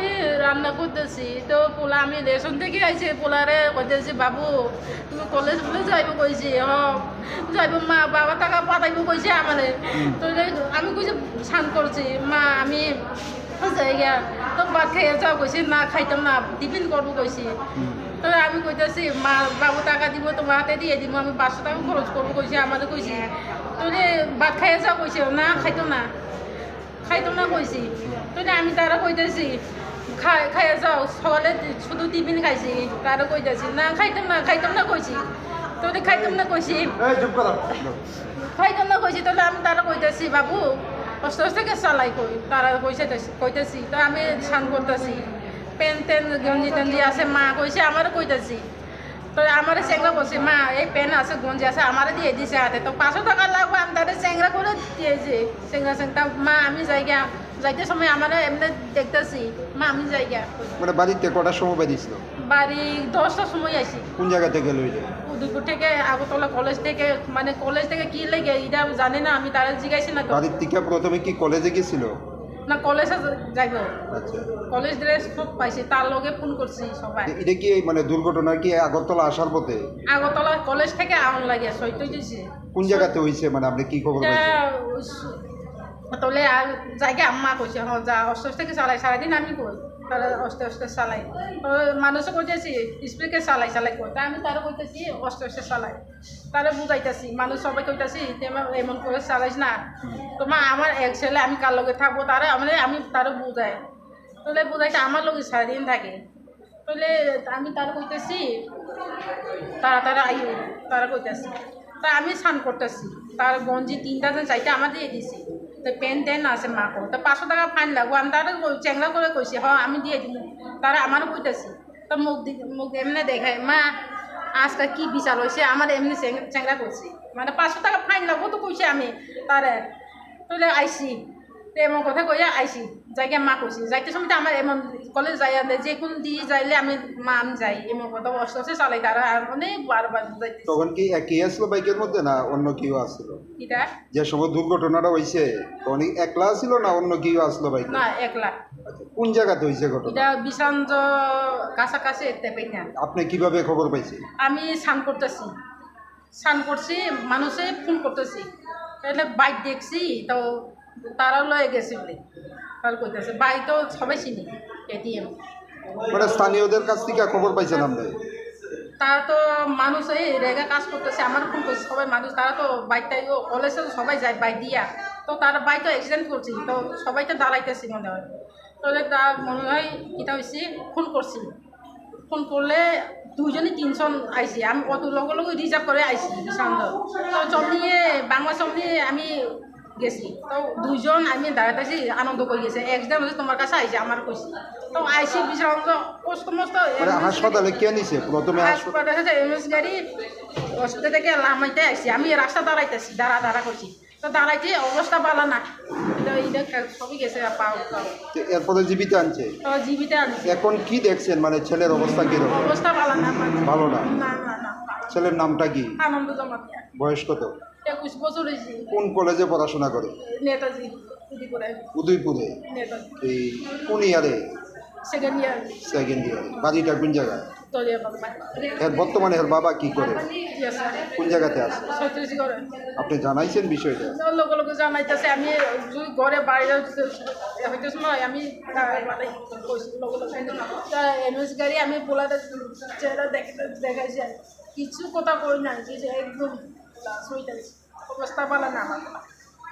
আমি রান্না করতেছি। তো পোলা আমি রেশন থেকে আইছি পোলারে কইতেছি বাবু তুমি কলেজ বলে যাইব কইছি হ যাইব মা বাবা টাকা পাঠাইব কইছে আমারে। তো আমি কইছি শান করছি মা আমি যাইগা তো ভাত খাইয়ে যাও কইছি না খাইতাম না টিফিন করব কইছি। তো আমি কইতেছি মা বাবু টাকা দিব তোমার হাতে দিয়ে দিব আমি পাঁচশো টাকা খরচ করব কইছি আমাদের কইছি। তো ভাত খাইয়ে যাও কইছে না খাইতাম না খাইতাম না কইছি। তো আমি তারা কইতেছি খাই খাইয়ে যাও সকালে শুধু টিফিন খাইছি তারা কইতেছি না খাইতাম না খাইতাম না কইছি। তো রে খাইতাম না কইছি। খাইতাম না কইছি তাহলে আমি তারা কইতেছি বাবু। কষ্ট থেকে চালাই কই? তারা কইছে কইতেছি। তো আমি স্নান করতেছি। পেন টেন গঞ্জি টঞ্জি আছে মা কইছে আমারও কইতেছি। তো আমার চেংরা বলছে মা এই পেন আছে গঞ্জি আছে আমারও দিয়ে দিছে হাতে। তো পাঁচশো টাকা লাগবো আমি তাদের চেংরা করে দিয়েছি। চেংরা চেংরা মা আমি যাই যাইগা যাইতে সময় আমার এমনি দেখতেছি। মা আমি যাই যাইগা মানে বাড়িতে কটার সময় বাড়িছিল বাড়ি দশটার সময় আইছি। কোন জায়গা থেকে লইলে উদয়পুর থেকে আগরতলা কলেজ থেকে মানে কলেজ থেকে কি লেগে এটা জানি না আমি তারা জিজ্ঞাসি না বাড়ির থেকে প্রথমে কি কলেজে গেছিল? না কলেজে যাইব কলেজ ড্রেস খুব পাইছি তার লগে ফোন করছি সবাই। এটা কি মানে দুর্ঘটনা কি আগরতলা আসার পথে? আগরতলা কলেজ থেকে আউন লাগে সইতে দিয়েছে কোন জায়গাতে হয়েছে মানে আপনি কি খবর পাইছেন? তলে জায়গা আম্মা কইছে হ্যাঁ যা অসুস্থ থেকে চালাই সারাদিন আমি কই? তারা অস্তে অস্তে চালাই মানুষও কইতেছি, স্পিডকে চালাই চালাই কই? তাই আমি তারা কইতেছি অস্তে অস্তে চালাই। তারা বুঝাইতেছি, মানুষ সবাই কইতেছি এমন করে চালাইস না। তোমার আমার এক ছেলে, আমি কার লগে থাকব তারা? মানে আমি তারা বুঝাই। তাহলে বুঝাইতে আমার লগে সারাদিন থাকে। তাহলে আমি তারা কইতেছি, তারা তারা আইও, তারা কইতেছি। তা আমি স্নান করতেছি। তার গঞ্জি তিনটা চাইটা আমার দিয়ে দিছি। তো পেন টেন আছে মাকো। তো পাঁচশো টাকা ফাইন লাগবো। আমি তারা চেংলা করে কইছি হ, আমি দিয়ে দিব তারা আমারও কইতেছি তো মুখ মুখ এমনি দেখায় মা আজকে কি বিচার হয়েছে আমার এমনি চেংরা করছি মানে পাঁচশো টাকা ফাইন লাগবো তো কইছি আমি। তারে তুলে আইসি তো এমন কথা কইয়া আইসি যাইকে মা কইছি যাইতে সময় আমার এমন কলেজ যাই যে কোন দিয়ে যাইলে আমি মা আমি যাই এমন কথা অস্ত অস্তে চালাই তারা আর অনেক বারবার যাইতে তখন কি একই আসলো বাইকের মধ্যে না অন্য কেউ আসলো এটা যে সময় দুর্ঘটনাটা হয়েছে তখন একলা ছিল না অন্য কেউ আসলো বাইক না একলা। আচ্ছা, কোন জায়গাতে হয়েছে ঘটনা? এটা বিশান্ত কাছাকাছি এতে পেইনা। আপনি কীভাবে খবর পাইছেন আমি স্নান করতেছি। স্নান করছি মানুষে ফোন করতেছি। তাহলে বাইক দেখছি তো তারা লয়ে গেছে বলে। তাহলে কইতেছে বাইক তো সবাই চিনি এটিএম মানে স্থানীয়দের কাছ থেকে খবর পাইছেন আপনি? তারা তো মানুষ এই রেগা কাজ করতেছে আমার ফোন করছে সবাই মানুষ তারা তো বাইকটাই কলেজে তো সবাই যায় বাইক দিয়া। তো তারা বাইক তো অ্যাক্সিডেন্ট করছি তো সবাই তো দাঁড়াইতেছি মনে হয়। তাহলে তার মনে হয় এটা হয়েছে ফোন করছি। ফোন করলে দুজনে তিনজন আইছি আমি অত লগে লগে রিজার্ভ করে আইছি বিশান্ত তো চমনিয়ে বাংলা চমনিয়ে আমি গেছি। তো দুইজন আমি দাঁড়াইতেছি আনন্দ করে গেছে। একজন হচ্ছে তোমার কাছে আইছে আমার কইছি। তো আইসি বিশান্ত কষ্ট মস্ত হাসপাতালে কে নিছে? প্রথমে হাসপাতাল এমএস গাড়ি হসপিটাল থেকে লামাইতে আসছি আমি রাস্তা দাঁড়াইতেছি দাঁড়া দাঁড়া করছি। তো দাঁড়াইতে অবস্থা ভালো না। সবই এরপরে জীবিত আনছে? তো জীবিত আনছি। এখন কি দেখছেন? মানে ছেলের অবস্থা কীরকম? অবস্থা ভালো না। ভালো না? না না না। ছেলের নামটা কি? আনন্দ জমাত বয়স কত? একুশ বছর হয়েছি। কোন কলেজে পড়াশোনা করে? নেতাজি উদয়পুরে। নেতাজি। এই কোন ইয়ারে? সেকেন্ড ইয়ার সেকেন্ড ইয়ারে বাড়িটা কোন জায়গায়? এর বর্তমানে এর বাবা কি করে? কোন জায়গাতে আছে? আপনি জানাইছেন বিষয়টা? লোক লোক জানাইতেছে আমি ঘরে বাইরে হইতেছ নয় আমি এমএস গাড়ি আমি পোলাতে চেহারা দেখাইছি। কিছু কথা কই না যে একদম হইতেছে। অবস্থা ভালো না আমার